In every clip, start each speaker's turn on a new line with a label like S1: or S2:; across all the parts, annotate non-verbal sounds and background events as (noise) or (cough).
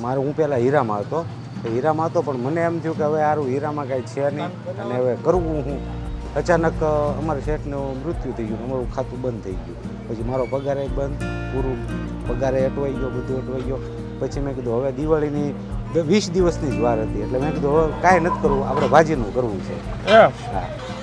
S1: મારે હું પહેલાં હીરામાં હતો. તો હીરામાં હતો પણ મને એમ થયું કે હવે સારું હીરામાં કાંઈ છે નહીં. અને હવે કરવું હું. અચાનક અમારા શેઠનું મૃત્યુ થઈ ગયું. અમારું ખાતું બંધ થઈ ગયું. પછી મારો પગારે બંધ પૂરું પગારે અટવાઈ ગયો બધું અટવાઈ ગયો. પછી મેં કીધું હવે દિવાળીની વીસ દિવસની જ વાર હતી. એટલે મેં કીધું હવે કાંઈ નથી કરવું. આપણે ભાજીનું કરવું છે. હા.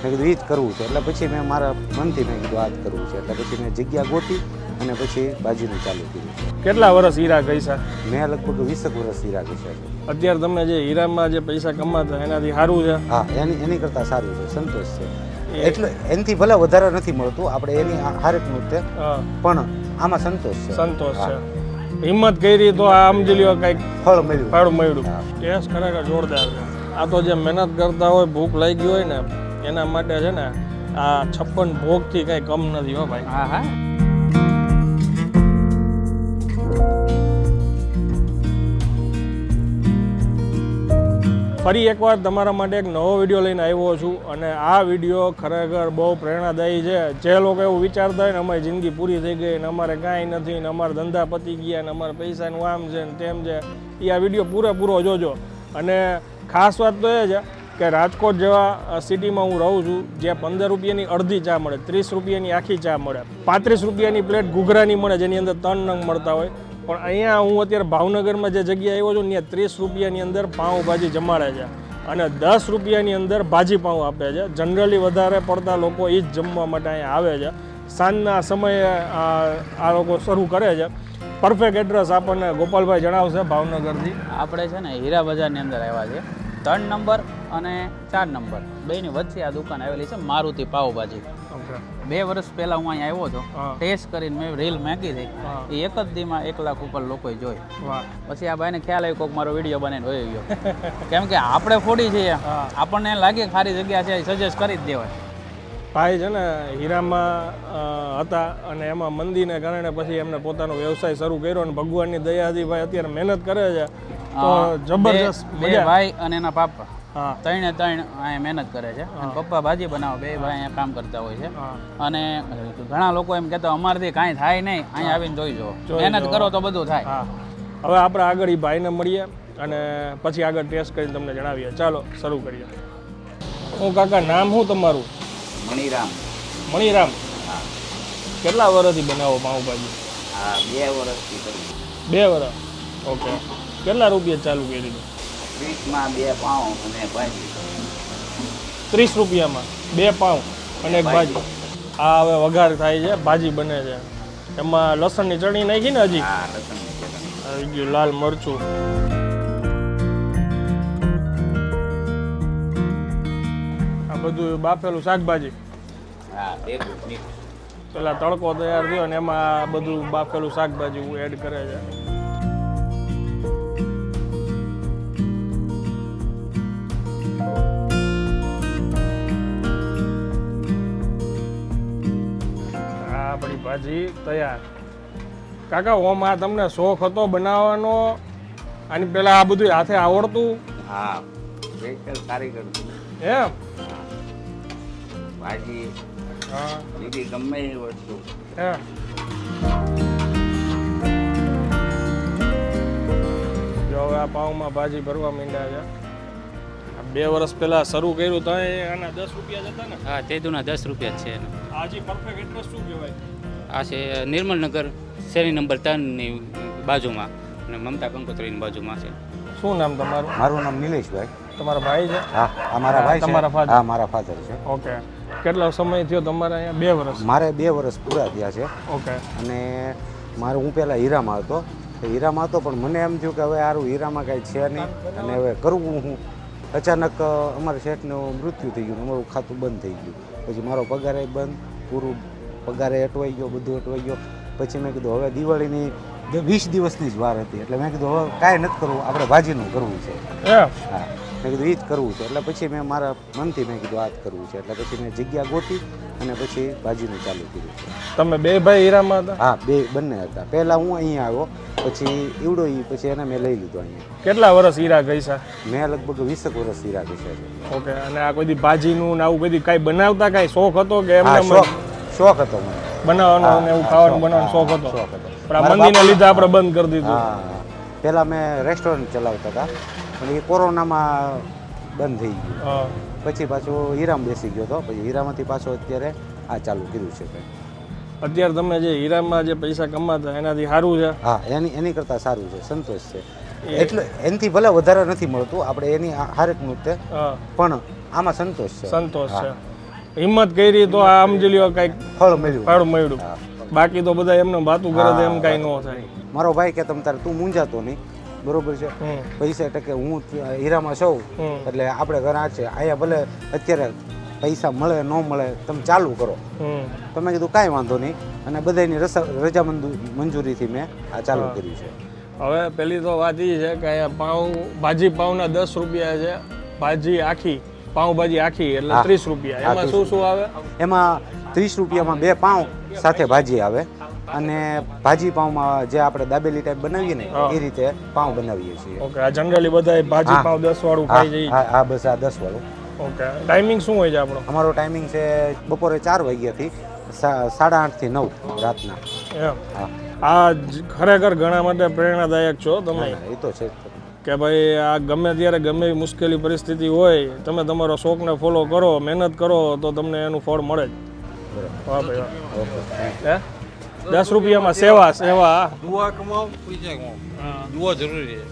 S1: મેં કીધું એ જ કરવું છે. એટલે પછી મેં મારા મનથી મેં કીધું આ જ કરવું છે. એટલે પછી મેં જગ્યા ગોતી. અને પછી ભાજીનું ચાલુ કર્યું.
S2: કેટલા વર્ષ હીરા ગઈસા
S1: મેં લગભગ વીસેક વર્ષ હીરા ઘસ્યા છે.
S2: અત્યારે તમે જે હીરામાં જે પૈસા કમાતા એનાથી સારું છે?
S1: હા એની એની કરતાં સારું છે સંતોષ છે. એટલે એનથી ભલે વધારે નથી મળતું આપણે એની હારેક
S2: નૃત્ય
S1: પણ આમાં સંતોષ છે.
S2: સંતોષ છે. હિંમત કરી તો આ સમજી લ્યો કંઈક
S1: ફળ મળ્યું.
S2: ફાળું મળ્યું. ટેસ્ટ ખરેખર જોરદાર છે. આ તો જે મહેનત કરતા હોય ભૂખ લાગી હોય ને એના માટે છે ને આ છપ્પન ભોગથી કંઈ કમ નથી હો ભાઈ.
S3: હા હા.
S2: ફરી એકવાર તમારા માટે એક નવો વીડિયો લઈને આવ્યો છું અને આ વીડિયો ખરેખર બહુ પ્રેરણાદાયી છે. જે લોકો એવું વિચારતા હોય ને, અમારી જિંદગી પૂરી થઈ ગઈ ને અમારે કાંઈ નથી ને અમારા ધંધા પતી ગયા ને અમારે પૈસાનું આમ છે ને તેમ છે. એ આ વીડિયો પૂરેપૂરો જોજો. અને ખાસ વાત તો એ છે કે રાજકોટ જેવા સિટીમાં હું રહું છું, જ્યાં પંદર રૂપિયાની અડધી ચા મળે, ત્રીસ રૂપિયાની આખી ચા મળે, પાંત્રીસ રૂપિયાની પ્લેટ ઘૂઘરાની મળે, જેની અંદર ત્રણ નંગ મળતા હોય પણ અહીંયા હું અત્યારે ભાવનગરમાં જે જગ્યાએ આવ્યો છું, ત્યાં ત્રીસ રૂપિયાની અંદર પાઉંભાજી જમાડે છે અને દસ રૂપિયાની અંદર ભાજી પાઉં આપે છે. જનરલી વધારે પડતા લોકો એ જ જમવા માટે અહીંયા આવે છે. સાંજના સમયે આ લોકો શરૂ કરે છે. પરફેક્ટ એડ્રેસ આપણને ગોપાલભાઈ જણાવશે ભાવનગરથી.
S3: આપણે છે ને હીરા બજારની અંદર આવ્યા છે ત્રણ નંબર અને ચાર નંબર. બેની વચ્ચે આ દુકાન આવેલી છે મારુતિ પાવભાજી
S2: ઓકે
S3: બે વર્ષ પહેલા હું અહીંયા આવ્યો હતો. ટેસ્ટ કરીને મેં રીલ મેકી હતી. એ એક જ દીમાં એક લાખ ઉપર લોકોએ જોઈ. પછી આ ભાઈને ખ્યાલ આવ્યો કોઈક મારો વીડિયો બનાવીને હોય ગયો કેમ કે આપણે ફોડી છીએ. (laughs) આપણને લાગે ખારી જગ્યા છે સજેસ્ટ કરી જ દેવાય.
S2: ભાઈ છે ને હીરામાં હતા અને એમાં મંદીને કારણે પછી એમને પોતાનો વ્યવસાય શરૂ કર્યો અને ભગવાનની દયાથી ભાઈ અત્યારે મહેનત કરે છે. જબરજસ્ત
S3: બે- ભાઈ અને એના પાપા. ત્રણે ત્રણ અહીંયા મહેનત કરે છે. અને પપ્પા ભાજી બનાવે બે ભાઈ અહીંયા કામ કરતા હોય છે. અને ઘણા લોકો એમ કહેતા અમારથી કાંઈ થાય નહીં. અહીંયા આવીને જોઈ જુઓ મહેનત કરો તો બધું થાય.
S2: હવે આપણે આગળ એ ભાઈને મળીએ અને પછી આગળ ટેસ્ટ કરીને તમને જણાવીએ. ચાલો શરૂ કરીએ. હું કાકા નામ શું તમારું?
S4: મણિરામ.
S2: મણિરામ. કેટલા વર્ષથી બનાવો પાઉંભાજી
S4: હા બે વર્ષથી
S2: બે વર્ષ. ઓકે. કેટલા રૂપિયા ચાલુ કરી દીધું
S4: ત્રીસમાં બે પાઉં અને ભાજી.
S2: ત્રીસ રૂપિયામાં બે પાઉં અને એક ભાજી. આ હવે વઘાર થાય છે ભાજી બને છે. એમાં લસણની ચટણી નાખી ને હજી? આવી ગયું લાલ મરચું. આ બધું બાફેલું શાકભાજી. પેલા તડકો તૈયાર થયો ને એમાં આ બધું બાફેલું શાકભાજી એડ કરે છે. ભાજી તૈયાર. કાકા ઓમ આ તમને શોખ હતો બનાવવાનો? અને પેલા આ બધું હાથે આવડતું?
S4: હા સ્પેશિયલ કારીગર.
S2: એમ?
S4: ભાજી
S2: હા.
S4: બીજી ગમે એ વસ્તુ.
S2: એમ જો હવે આ પાઉંમાં ભાજી ભરવા માંડ્યા છે. બે વર્ષ પહેલા શરૂ કર્યું તો આના દસ રૂપિયા જતા ને?
S5: હા તેદુના દસ રૂપિયા જ છે
S2: આજે પરફેક્ટ એડ્રેસ શું કહેવાય?
S5: આ છે નિર્મલનગર શેરી નંબર ત્રણની બાજુમાં અને મમતા કંકોત્રીની બાજુમાં છે.
S2: શું નામ તમારું?
S1: મારું નામ નિલેશભાઈ.
S2: તમારા ભાઈ છે?
S1: હા આ મારા ભાઈ
S2: તમારા ફાધર.
S1: હા મારા ફાધર છે.
S2: ઓકે. કેટલો સમય થયો તમારે અહીંયા? બે વર્ષ.
S1: મારે બે વર્ષ પૂરા થયા છે.
S2: ઓકે.
S1: અને મારે હું પહેલાં હીરામાં હતો. હીરામાં હતો પણ મને એમ થયું કે હવે સારું હીરામાં કાંઈ છે નહીં. અને હવે કરવું હું. અચાનક અમારા શેઠનું મૃત્યુ થઈ ગયું અમારું ખાતું બંધ થઈ ગયું. પછી મારો પગાર બંધ પૂરું પગારે અટવાઈ ગયો બધું અટવાઈ ગયો. પછી મેં કીધું હવે દિવાળીની વીસ દિવસની જ વાર હતી. એટલે મેં કીધું હવે કાંઈ નથી કરવું આપણે ભાજીનું કરવું છે. હા. મેં કીધું એ જ કરવું છે. એટલે પછી મેં મારા મનથી મેં કીધું આ જ કરવું છે. એટલે પછી મેં જગ્યા ગોતી અને પછી ભાજીનું ચાલુ કર્યું છે.
S2: તમે બે ભાઈ હીરામાં હતા?
S1: હા બે બંને હતા. પહેલાં હું અહીંયા આવ્યો પછી ઈવડો ઈ પછી એને મેં લઈ લીધો અહીંયા.
S2: કેટલા વર્ષ હીરા ગઈ છે
S1: મેં લગભગ વીસેક વર્ષ હીરા છે.
S2: ઓકે અને આ કોઈ ભાજીનું ને આવું બધી કાંઈ બનાવતા કાંઈ શોખ હતો કે એમ
S1: શોખ. શોખ હતો મને.
S2: બનાવવાનો અને એવું ખાવાનું બનાવવાનો શોખ હતો.
S1: શોખ હતો.
S2: પણ આ મંદીને લીધે આપણે બંધ કરી દીધું.
S1: પહેલાં મેં રેસ્ટોરન્ટ ચલાવતા હતા. પણ એ કોરોનામાં બંધ થઈ ગયું. પછી પાછું હીરામ બેસી ગયો હતો. પછી હીરામાંથી પાછો અત્યારે આ ચાલુ કર્યું છે
S2: અત્યારે તમે જે હીરામાં જે પૈસા કમાતા એનાથી સારું છે?
S1: હા એની એની કરતાં સારું છે સંતોષ છે. એટલે એનાથી ભલે વધારે નથી મળતું આપણે એની હારેક નૃત્ય પણ આમાં સંતોષ છે.
S2: સંતોષ છે. હિંમત કરી તો આ સમજી લ્યો કંઈક
S1: ફળ મળ્યું.
S2: ફળ મળ્યું. બાકી તો બધા એમને વાતું કરે તો એમ કાંઈ ન થાય.
S1: મારો ભાઈ કે તમ તારે તું મૂંઝાતો નહીં. બરોબર છે? પૈસા ટકે હું હીરામાં છું એટલે આપણે ઘર આ છે. અહીંયા ભલે અત્યારે પૈસા મળે ન મળે તમે ચાલુ કરો. તમે કીધું કાંઈ વાંધો નહીં. અને બધાની રજા મંજૂ- મંજૂરીથી મેં આ ચાલુ. કર્યું છે.
S2: હવે પેલી તો વાત એ છે કે અહીંયા પાઉં ભાજી પાઉંના દસ રૂપિયા છે. ભાજી આખી. પાઉંભાજી આખી એટલે ત્રીસ રૂપિયા. એમાં શું શું આવે?
S1: એમાં ત્રીસ રૂપિયામાં બે પાઉં સાથે ભાજી આવે. અને ભાજી પાઉંમાં જે આપણે દાબેલી ટાઈપ બનાવીએ ને એ રીતે પાઉં બનાવીએ છીએ.
S2: ઓકે આ જનરલી બધા ભાજી. પાઉં દસ વાળું ખાઈ જઈએ.
S1: હા બસ આ દસ વાળું
S2: ઓકે ટાઈમિંગ શું હોય છે આપણો?
S1: અમારો ટાઈમિંગ છે બપોરે ચાર વાગ્યાથી સાડા આઠથી નવ રાતના. હા.
S2: આ ખરેખર ઘણા માટે પ્રેરણાદાયક છો તમે?
S1: એ તો છે.
S2: કે ભાઈ આ ગમે ત્યારે ગમે એવી મુશ્કેલી પરિસ્થિતિ હોય તમે તમારો શોખને ફોલો કરો મહેનત કરો તો તમને એનું ફળ મળે જ. વાહ ભાઈ હે? દસ રૂપિયામાં સેવા સેવા
S6: દુઆ કમાવ પૈસા કમાવ દુઆ જરૂરી છે.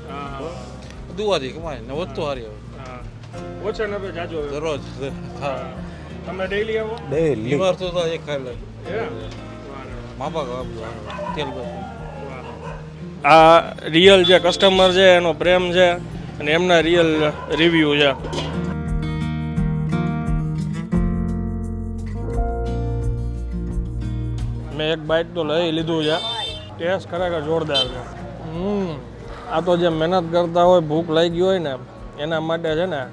S6: દુઆથી કમાય ને વધતો હારી આવે.
S2: ઓછા નબે જાજો
S6: દરરોજ હા.
S2: તમે ડેઈલી આવો?
S1: ડેલી
S6: બીમાર તો એક ખાઈ લે? મા બાપ તેલ બધું.
S2: આ રિયલ જે કસ્ટમર છે, એનો પ્રેમ છે અને એમના રિયલ રિવ્યૂ છે. મેં એક બાઇટ તો લઈ લીધું છે. ટેસ્ટ ખરેખર જોરદાર છે. હમ. આ તો જે મહેનત કરતા હોય, ભૂખ લાગી હોય ને, એના માટે છે ને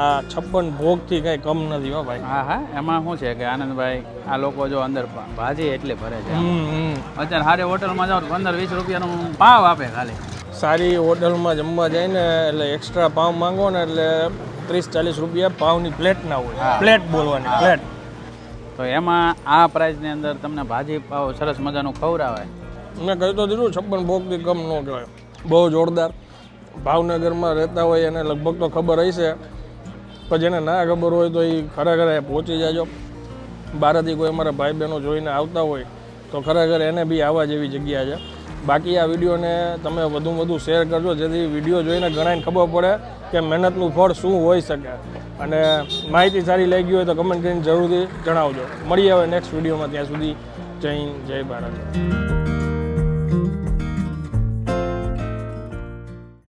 S2: આ છપ્પન ભોગથી કંઈ કમ નથી હો ભાઈ.
S3: હા હા. એમાં શું છે કે આનંદભાઈ આ લોકો જો અંદર ભાજી એટલે ભરે છે. અત્યારે સારી હોટલમાં જાઓ તો પંદર વીસ રૂપિયાનું પાવ આપે ખાલી.
S2: સારી હોટલમાં જમવા જાય ને એટલે એક્સ્ટ્રા પાવ માંગો ને એટલે ત્રીસ ચાલીસ રૂપિયા પાવની પ્લેટ ના હોય. પ્લેટ બોલવાની પ્લેટ
S3: તો એમાં આ પ્રાઇસની અંદર તમને ભાજી પાવ સરસ મજાનું ખવડાવે
S2: મેં કહ્યું તો દીધું છપ્પન ભોગથી કમ ન કહેવાય. બહુ જોરદાર. ભાવનગરમાં રહેતા હોય એને લગભગ તો ખબર હશે. પણ જેને ના ખબર હોય તો એ ખરેખર એ પહોંચી જાજો. બહારથી કોઈ અમારા ભાઈ બહેનો જોઈને આવતા હોય તો ખરેખર એને બી આવવા જેવી જગ્યા છે. બાકી આ વિડીયોને તમે વધુમાં વધુ શેર કરજો, જેથી વીડિયો જોઈને ઘણાને ખબર પડે કે મહેનતનું ફળ શું હોઈ શકે. અને માહિતી સારી લાગી હોય તો કમેન્ટ કરીને જરૂરથી જણાવજો. મળીએ હવે નેક્સ્ટ વિડીયોમાં, ત્યાં સુધી જય જય ભારત.